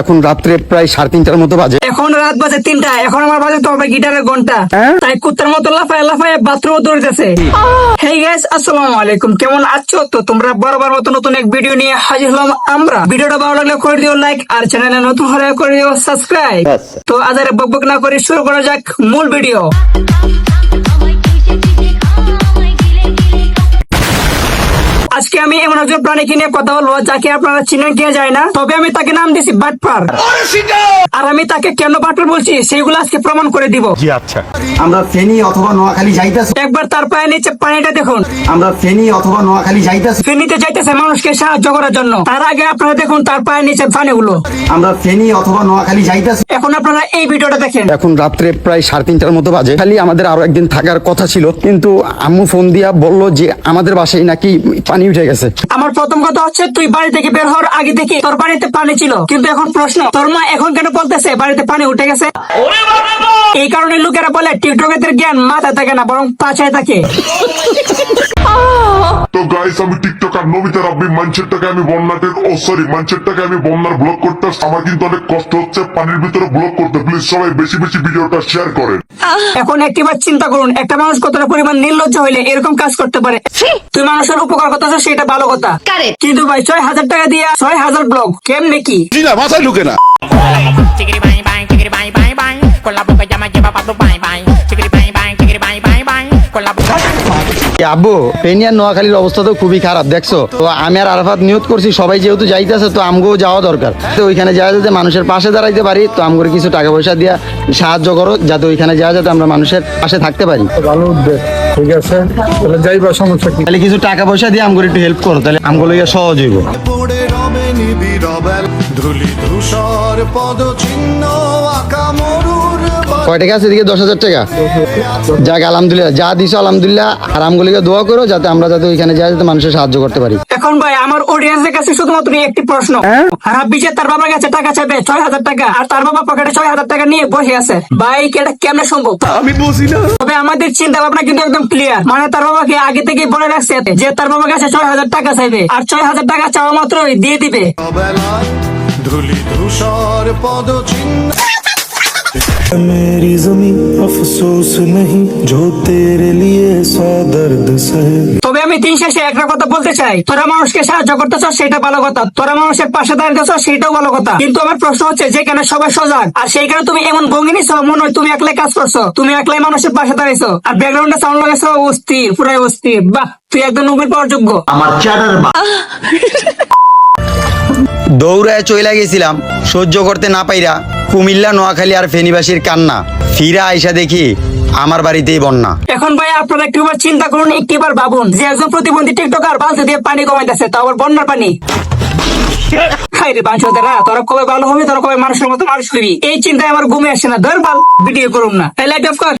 এখন রাত্রে প্রায় সাড়ে তিনটার মতো বাজে। এখন রাত বাজে তিনটা এখন আমার বাজে তো হবে গিটারের ঘণ্টা। তাই কুত্তার মতো লাফায় লাফায় বাথরুম দৌড়তেছে। হেই গাইস আসসালামু আলাইকুম। কেমন আছো? তো তোমরা বরাবর মতো নতুন এক ভিডিও নিয়ে হাজির হলাম আমরা। ভিডিওটা ভালো লাগলে করে দিও লাইক আর চ্যানেলে নতুন হলে করে দিও সাবস্ক্রাইব তো আজ আর বকবক না করে শুরু করা যাক মূল ভিডিও আজকে আমি এমন একজন প্রাণীকে নিয়ে কথা বলব যাকে আপনারা চিনেন কে যায় না তবে আমি তাকে নাম দিছি বাটপার। আর আমি তাকে কেন বাটপার বলছি সেগুলো আজকে প্রমাণ করে দিব। আচ্ছা। আমরা ফেনী অথবা নোয়াখালী যাইতাছি। একবার তার পায়ে নিচে পানিটা দেখুন। আমরা ফেনী অথবা নোয়াখালী যাইতাছি। ফেনীতে যাইতেছে মানুষকে সাহায্য করার জন্য। তার আগে আপনারা দেখুন তার পায়ের নিচে পানিগুলো। আমরা ফেনী অথবা নোয়াখালী যাইতাছি। এখন আপনারা এই ভিডিওটা দেখেন। এখন রাত্রে প্রায় সাড়ে তিনটার মতো বাজে। খালি আমাদের আরও একদিন থাকার কথা ছিল কিন্তু আম্মু ফোন দিয়া বলল যে আমাদের বাসায় নাকি পানি উঠে গেছে। আমার প্রথম কথা হচ্ছে তুই বাড়ি থেকে বের হওয়ার আগে থেকে তোর বাড়িতে পানি ছিল। কিন্তু এখন প্রশ্ন তোর মা এখন কেন বলতেছে বাড়িতে পানি উঠে গেছে? এই কারণে লোকেরা বলে টিকটকের জ্ঞান মাথায় থাকে না বরং পাছায় থাকে। তো গাইস আমি টিকটক টিকটকার নমিতা রাব্বি মানছেরটাকে আমি বন্যাটের ও সরি মানছেরটাকে আমি বন্যার ব্লক করতে। আমার কিন্তু অনেক কষ্ট হচ্ছে পানির ভিতরে ব্লক করতে। প্লিজ সবাই বেশি বেশি ভিডিওটা শেয়ার করেন। এখন একটিবার চিন্তা করুন একটা মানুষ কতটা পরিমাণ নির্লজ্জ হইলে এরকম কাজ করতে পারে? তুই মানুষের উপকার করতেছ সেটা ভালো কথা। কিন্তু ভাই ছয় হাজার টাকা দিয়া ছয় হাজার ব্লগ কেমনে কি? মাথায় ঢুকে bang, আব্বু ফেনী আর নোয়াখালীর অবস্থা তো খুবই খারাপ দেখছ? তো আমি আর আরাফাত নিয়োগ করছি সবাই যেহেতু যাইতেছে তো আমগোও যাওয়া দরকার। তো ওইখানে যাওয়া যাতে মানুষের পাশে দাঁড়াইতে পারি তো আমগোর কিছু টাকা পয়সা দিয়া সাহায্য করো যাতে ওইখানে যাওয়া যাতে আমরা মানুষের পাশে থাকতে পারি। ভালো উদ্যোগ ঠিক আছে? তাহলে যাইবা সমস্যা কি? তাহলে কিছু টাকা পয়সা দিয়ে আমগোর একটু হেল্প করো তাহলে আমগুলো সহজ হইব। ধুলি ধূসর পদচিহ্ন আঁকা মরুর কয় টাকা আছে এদিকে? দশ হাজার টাকা। যাক আলহামদুলিল্লাহ। যা দিছো আলহামদুলিল্লাহ। আর আমগুলিকে দোয়া করো যাতে আমরা যাতে ওইখানে যাই যাতে মানুষের সাহায্য করতে পারি। এখন ভাই আমার অডিয়েন্সের কাছে শুধুমাত্র একটি প্রশ্ন। রাব্বি যে তার বাবার কাছে টাকা চাইবে ছয় হাজার টাকা। আর তার বাবা পকেটে ছয় হাজার টাকা নিয়ে বসে আছে। ভাই কি এটা কেমনে সম্ভব? আমি বুঝি না। তবে আমাদের চিন্তা ভাবনা কিন্তু একদম ক্লিয়ার মানে তার বাবাকে আগে থেকে বলে রাখছে যে তার বাবার কাছে ছয় হাজার টাকা চাইবে। আর ছয় হাজার টাকা চাওয়া মাত্রই দিয়ে দিবে। ধুলি ধূসর পদচিহ্ন। मेरी जमी अफसोस नहीं जो तेरे लिए सौ दर्द सहे তবে আমি দিন শেষে একটা কথা বলতে চাই তোরা মানুষকে সাহায্য করতেছ সেটা ভালো কথা তোরা মানুষের পাশে দাঁড়িয়েছ সেটাও ভালো কথা কিন্তু আমার প্রশ্ন হচ্ছে যেখানে সবাই সজাগ আর সেইখানে তুমি এমন ভঙ্গি নিছ মনে হয় তুমি একলাই কাজ করছো তুমি একলাই মানুষের পাশে দাঁড়িয়েছো আর ব্যাকগ্রাউন্ডে সাউন্ড লাগাইছো অস্থির পুরাই অস্থির বাহ তুই একদম নবীর পাওয়ার যোগ্য দৌড়ায় চইলা গেছিলাম সহ্য করতে না পাইরা কুমিল্লা, নোয়াখালী আর ফেনীবাসীর কান্না। ফিরা আইসা দেখি আমার বাড়িতেই বন্যা। এখন ভাই আপনারা একটিবার চিন্তা করুন একটিবার ভাবুন যে একজন প্রতিবন্ধী টিকটকার বালতি দিয়ে পানি কমাইতেছে, তাও আবার বন্যার পানি? তোরা কবে ভালো হবে, তোরা কবে মানুষের মতো মানুষ হবি? এই চিন্তায় আমার ঘুমে আসে না, ধর বাল ভিডিও করুন না। লাইট কর।